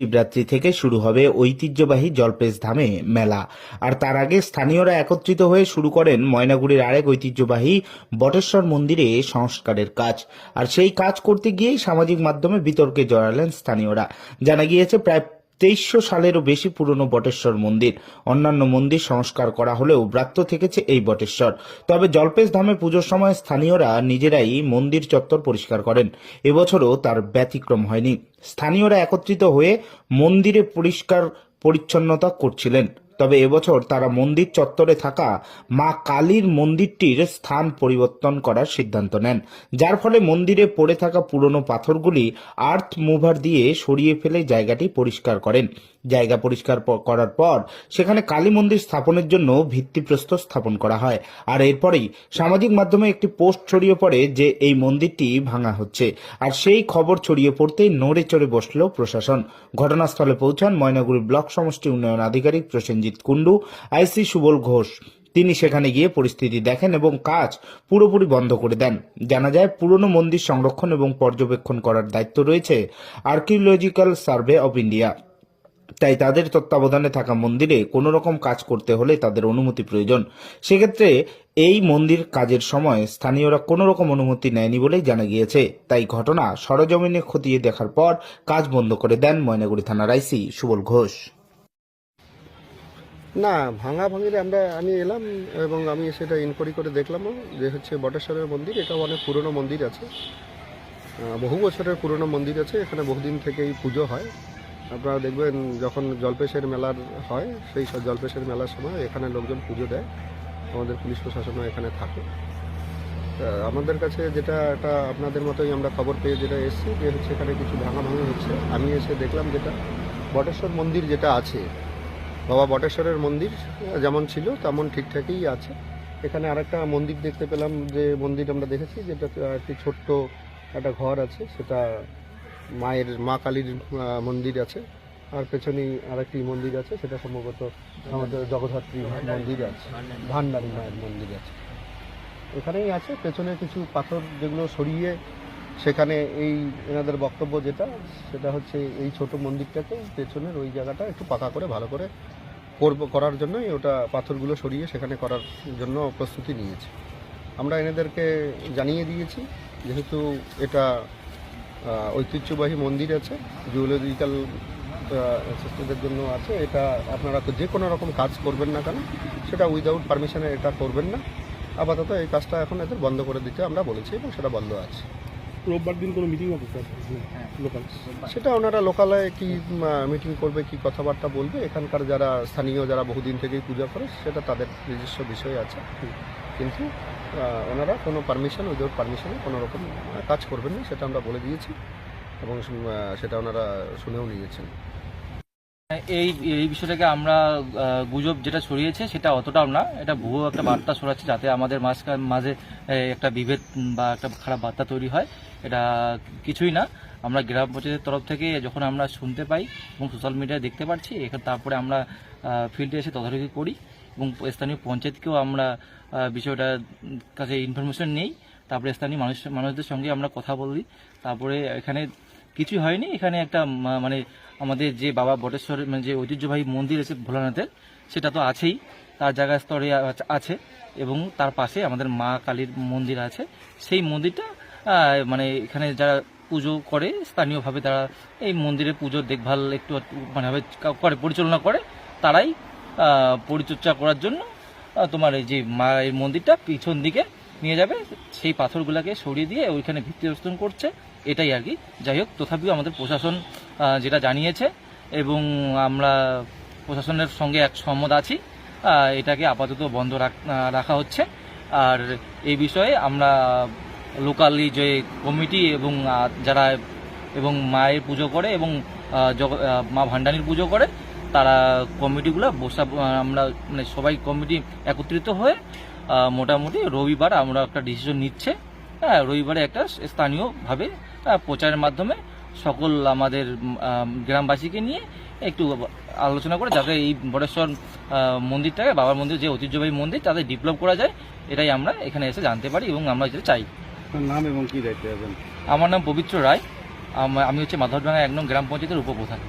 শিবরাত্রি থেকে শুরু হবে ঐতিহ্যবাহী জলপেশ ধামে মেলা। আর তার আগে স্থানীয়রা একত্রিত হয়ে শুরু করেন ময়নাগুড়ির আরেক ঐতিহ্যবাহী বটেশ্বর মন্দিরে সংস্কারের কাজ। আর সেই কাজ করতে গিয়েই সামাজিক মাধ্যমে বিতর্কে জড়ালেন স্থানীয়রা। জানা গিয়েছে, প্রায় তেইশশো সালেরও বেশি পুরনো বটেশ্বর মন্দির। অন্যান্য মন্দির সংস্কার করা হলেও ব্রাত্য থেকেছে এই বটেশ্বর। তবে জল্পেশ ধামে পুজোর সময় স্থানীয়রা নিজেরাই মন্দির চত্বর পরিষ্কার করেন। এবছরও তার ব্যতিক্রম হয়নি। স্থানীয়রা একত্রিত হয়ে মন্দিরে পরিষ্কার পরিচ্ছন্নতা করছিলেন। তবে এবছর তারা মন্দির চত্বরে থাকা মা কালীর মন্দিরটির স্থান পরিবর্তন করার সিদ্ধান্ত নেন। যার ফলে মন্দিরে পড়ে থাকা পুরনো পাথরগুলি আর্থ মুভার দিয়ে সরিয়ে ফেলে জায়গাটি পরিষ্কার করেন। জায়গা পরিষ্কার করার পর সেখানে কালী মন্দির স্থাপনের জন্য ভিত্তিপ্রস্তর স্থাপন করা হয়। আর এরপরেই সামাজিক মাধ্যমে একটি পোস্ট ছড়িয়ে পড়ে যে এই মন্দিরটি ভাঙা হচ্ছে। আর সেই খবর ছড়িয়ে পড়তেই নড়ে চড়ে বসল প্রশাসন। ঘটনাস্থলে পৌঁছান ময়নাগুড়ি ব্লক সমষ্টি উন্নয়ন আধিকারিক প্রসেনজিৎ কুণ্ডু, আইসি সুবল ঘোষ। তিনি সেখানে গিয়ে পরিস্থিতি দেখেন এবং কাজ পুরোপুরি বন্ধ করে দেন। জানা যায়, পুরনো মন্দির সংরক্ষণ এবং পর্যবেক্ষণ করার দায়িত্ব রয়েছে আর্কিওলজিক্যাল সার্ভে অব ইন্ডিয়া। তাই তাদের তত্ত্বাবধানে থাকা মন্দিরে কোনো রকম কাজ করতে হলে তাদের অনুমতি প্রয়োজন। সেক্ষেত্রে এই মন্দির কাজের সময় স্থানীয়রা কোনো রকম অনুমতি নেয়নি বলেই জানা গিয়েছে। তাই ঘটনা সরজমিনে খতিয়ে দেখার পর কাজ বন্ধ করে দেন ময়নাগুড়ি থানার আইসি সুবল ঘোষ। না ভাঙা ভাঙিরে আমরা, আমি এলাম এবং আমি সেটা ইনকোয়ারি করে দেখলামও যে হচ্ছে বটেশ্বরের মন্দির এটা অনেক পুরনো মন্দির আছে। বহু বছরের পুরনো মন্দির আছে, এখানে বহুদিন থেকেই পুজো হয়। আপনারা দেখবেন যখন জলপেশের মেলার হয়, সেই সব জলপেশের মেলার সময় এখানে লোকজন পুজো দেয়। আমাদের পুলিশ প্রশাসনও এখানে থাকে। আমাদের কাছে যেটা একটা আপনাদের মতোই আমরা খবর পেয়ে যেটা এসেছি, যে হচ্ছে এখানে কিছু ভাঙা ভাঙি হচ্ছে। আমি এসে দেখলাম যেটা, বটেশ্বর মন্দির যেটা আছে বাবা বটেশ্বরের মন্দির, যেমন ছিল, তেমন ঠিকঠাকই আছে। এখানে আরেকটা মন্দির দেখতে পেলাম, যে মন্দির আমরা দেখেছি, যেটা একটি ছোট্ট একটা ঘর আছে, সেটা মায়ের, মা কালীর মন্দির আছে। আর পেছনেই আরেকটি মন্দির আছে, সেটা সম্ভবত আমাদের জগদ্ধাত্রী মন্দির আছে, ভান্ডারী মায়ের মন্দির আছে। এখানেই আছে, পেছনে কিছু পাথর যেগুলো সরিয়ে সেখানে এই এনাদের বক্তব্য যেটা, সেটা হচ্ছে এই ছোট মন্দিরটাকে, পেছনের ওই জায়গাটা একটু পাকা করে, ভালো করে করব করার জন্যই ওটা পাথরগুলো সরিয়ে সেখানে করার জন্য প্রস্তুতি নিয়েছে। আমরা এনাদেরকে জানিয়ে দিয়েছি, যেহেতু এটা ঐতিহ্যবাহী মন্দির আছে জিওলজিক্যাল সিস্টেমের জন্য আছে, এটা আপনারা যে কোনো রকম কাজ করবেন না কেন, সেটা উইদাউট পারমিশনে এটা করবেন না। আপাতত এই কাজটা এখন এদের বন্ধ করে দিতে আমরা বলেছি এবং সেটা বন্ধ আছে। রোববার দিন কোনো মিটিং হবে স্যার লোকাল সেটা ওনারা লোকালয়ে কি মিটিং করবে কি কথাবার্তা বলবে? এখানকার যারা স্থানীয় যারা বহুদিন থেকেই পূজা করে সেটা তাদের নিজস্ব বিষয় আছে। কিন্তু ওনারা কোনো পারমিশন উইদাউট পারমিশনে কোনো রকম কাজ করবেন না সেটা আমরা বলে দিয়েছি। এবং সেটা ওনারা শুনেও নিয়েছেন। এই এই বিষয়টাকে আমরা গুজব যেটা ছড়িয়েছে সেটা অতটাও না। এটা ভুয়ো একটা বার্তা ছড়াচ্ছে যাতে আমাদের মাঝখান মাঝে একটা বিভেদ বা একটা খারাপ বার্তা তৈরি হয়। এটা কিছুই না। আমরা গ্রাম পঞ্চায়েতের তরফ থেকে যখন আমরা শুনতে পাই এবং সোশ্যাল মিডিয়ায় দেখতে পাচ্ছি এখানে তারপরে আমরা ফিল্ডে এসে তদারকি করি এবং স্থানীয় পঞ্চায়েতকেও আমরা বিষয়টার কাছে ইনফরমেশন নেই। তারপরে স্থানীয় মানুষ, মানুষদের সঙ্গে আমরা কথা বলি। তারপরে এখানে কিছুই হয়নি। এখানে একটা মানে আমাদের যে বাবা বটেশ্বরের মানে যে ঐতিহ্যবাহী মন্দির আছে ভোলানাথের, সেটা তো আছেই। তার জায়গা স্তরে আছে এবং তার পাশে আমাদের মা কালীর মন্দির আছে। সেই মন্দিরটা মানে এখানে যারা পুজো করে, স্থানীয়ভাবে তারা এই মন্দিরের পুজোর দেখভাল একটু মানে করে, পরিচালনা করে, তারাই পরিচর্যা করার জন্য তোমার এই যে মায়ের মন্দিরটা পিছন দিকে নিয়ে যাবে, সেই পাথরগুলোকে সরিয়ে দিয়ে ওইখানে ভিত্তি ভিত্তিস্থাপন করছে, এটাই আর কি। যাই হোক, তথাপিও আমাদের প্রশাসন যেটা জানিয়েছে এবং আমরা প্রশাসনের সঙ্গে এক সম্মত আছি এটাকে আপাতত বন্ধ রাখা হচ্ছে। আর এই বিষয়ে আমরা লোকালি যে কমিটি এবং যারা এবং মায়ের পুজো করে এবং মা ভান্ডানির পুজো করে, তারা কমিটিগুলো বসা আমরা মানে সবাই কমিটি একত্রিত হয়ে মোটামুটি রবিবার আমরা একটা ডিসিশন নিচ্ছে। হ্যাঁ রবিবারে একটা স্থানীয়ভাবে প্রচারের মাধ্যমে সকল আমাদের গ্রামবাসীকে নিয়ে একটু আলোচনা করে, যাতে এই বটেশ্বর মন্দিরটাকে, বাবার মন্দির যে ঐতিহ্যবাহী মন্দির, তাদের ডেভেলপ করা যায়, এটাই আমরা এখানে এসে জানতে পারি এবং আমরা যেটা চাই। নাম এবং কি দায়িত্ব আছেন? আমার নাম পবিত্র রায়। আমি হচ্ছে মাধবডাঙ্গা এক গ্রাম পঞ্চায়েতের উপপ্রধান।